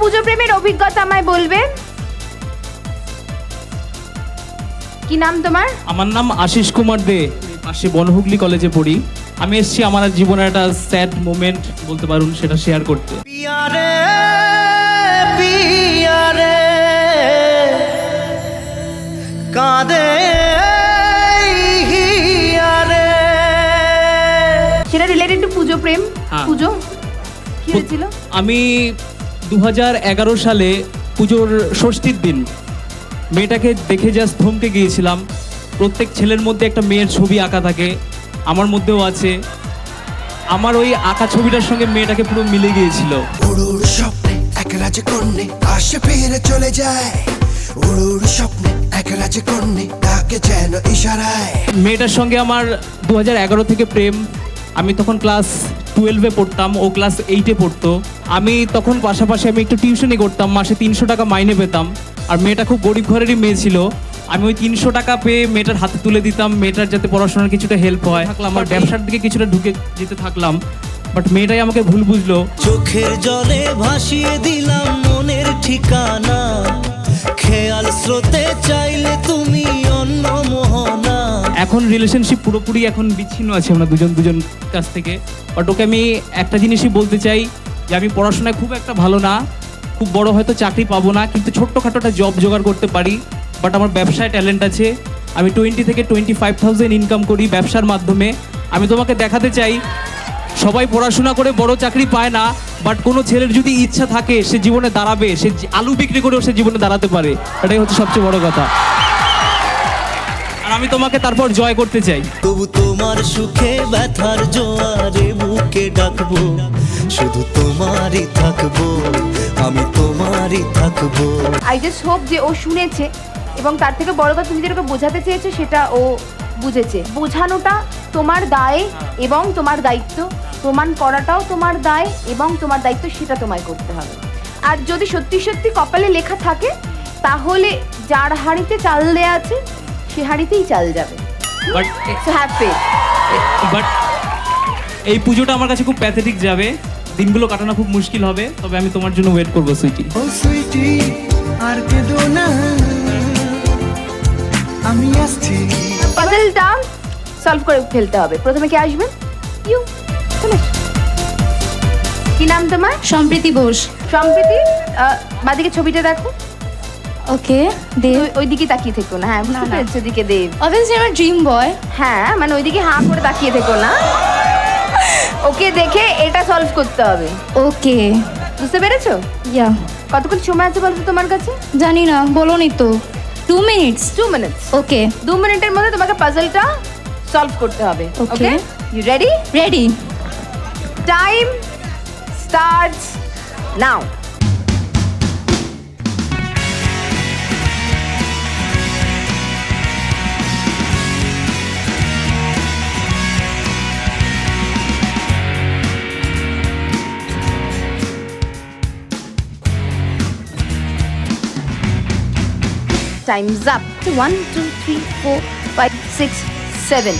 পুজো প্রেমের অভিজ্ঞতা আমায় বলবে? কি নাম তোমার? আমার নাম আশিস কুমার দে। পাশে বনহুগলি কলেজে পড়ি। আমি এসেছি আমার জীবনের একটা স্যাড মোমেন্ট বলতে পারুন সেটা শেয়ার করতে। সেটা রিলেটেড টু পুজো প্রেম? হ্যাঁ। পুজো? কি হয়েছিল? আমি দু হাজার এগারো সালে পুজোর ষষ্ঠীর দিন মেয়েটাকে দেখে জাস্ট থমকে গিয়েছিলাম। প্রত্যেক ছেলের মধ্যে একটা মেয়ের ছবি আঁকা থাকে আমার মধ্যেও আছে। আমার ওই আঁকা ছবিটার সঙ্গে মেয়েটাকে পুরো মিলে গিয়েছিল। উড়ুর স্বপ্নে এক আসে ফিরে চলে যায়। উড়ুর স্বপ্নে এক তাকে যেন ইশারায়। মেয়েটার সঙ্গে আমার দু হাজার এগারো থেকে প্রেম। আমি তখন ক্লাস টুয়েলভে পড়তাম ও ক্লাস এইটে পড়তো। আমি তখন পাশাপাশি আমি একটু টিউশনই করতাম মাসে তিনশো টাকা মাইনে পেতাম। আর মেয়েটা খুব গরিব ঘরেরই মেয়ে ছিল। আমি ওই তিনশো টাকা পেয়ে মেয়েটার হাতে তুলে দিতাম মেয়েটার যাতে পড়াশোনার কিছুটা হেল্প হয়। থাকলাম আমার ব্যবসার দিকে কিছুটা ঢুকে যেতে থাকলাম। বাট মেয়েটাই আমাকে ভুল বুঝলো। চোখের জলে ভাসিয়ে দিলাম মনের ঠিকানা। খেয়াল স্রোতে চাইলে তুমি এখন রিলেশনশিপ পুরোপুরি এখন বিচ্ছিন্ন আছে আমরা দুজন দুজন কাছ থেকে। বাট ওকে আমি একটা জিনিসই বলতে চাই যে আমি পড়াশোনায় খুব একটা ভালো না, খুব বড় হয়তো চাকরি পাবো না, কিন্তু ছোট্টখাটো একটা জব জোগাড় করতে পারি। বাট আমার ব্যবসায় ট্যালেন্ট আছে, আমি টোয়েন্টি থেকে টোয়েন্টি ফাইভ থাউজেন্ড ইনকাম করি ব্যবসার মাধ্যমে। আমি তোমাকে দেখাতে চাই, সবাই পড়াশোনা করে বড় চাকরি পায় না বাট কোনো ছেলের যদি ইচ্ছা থাকে, সে জীবনে দাঁড়াবে, সে আলু বিক্রি করেও সে জীবনে দাঁড়াতে পারে। এটাই হচ্ছে সবচেয়ে বড় কথা। আর আমি তোমাকে তারপর জয় করতে চাই। তবু তোমার সুখে ব্যথার জোয়ারে বুকে ডাকবো। শুধু তোমারই থাকব আমি তোমারই থাকব। আই জাস্ট হোপ যে ও শুনেছে এবং তার থেকে বড় কথা তুমি যেটাকে বোঝাতে চেয়েছো সেটা ও বুঝেছে। বোঝানোটা তোমার দায় এবং তোমার দায়িত্ব। প্রমাণ করাটাও তোমার দায় এবং তোমার দায়িত্ব সেটা তোমায় করতে হবে। আর যদি সত্যি সত্যি কপালে লেখা থাকে তাহলে যার হাঁড়িতে চাল দেয়া আছে সে হাড়িতেই চাল যাবে। But so have faith but এই পুজোটা আমার কাছে খুব প্যাথেটিক যাবে। দিনগুলো কাটানো খুব মুশকিল হবে তবে আমি তোমার জন্য ওয়েট করব সুইটি। ও সুইটি আর কেঁদো না। আমি আসছি। পাজলটা সলভ করে ফেলতে হবে। প্রথমে কি আসবে? ইউ কি নাম তোমার? সম্প্রীতি বোস। সম্প্রীতি আহ, বাদিকে ছবিটা দেখো। ওকে দেব ওইদিকে তাকিয়ে থেকো না হ্যাঁ বুঝতে পেরেছ ওদিকে দেব অবভিয়াসলি আমার ড্রিম বয় হ্যাঁ মানে ওইদিকে হাঁ করে তাকিয়ে থেকো না। ওকে দেখে এটা সলভ করতে হবে। ওকে বুঝতে পেরেছ? ইয়া কতক্ষণ সময় আছে বলতো তোমার কাছে? জানি না বলোনি তো। Two minutes two minutes okay দু মিনিটের মধ্যে তোমাকে পাজলটা সলভ করতে হবে okay you ready ready time starts now Time's up. One, two, three, four, five, six, seven.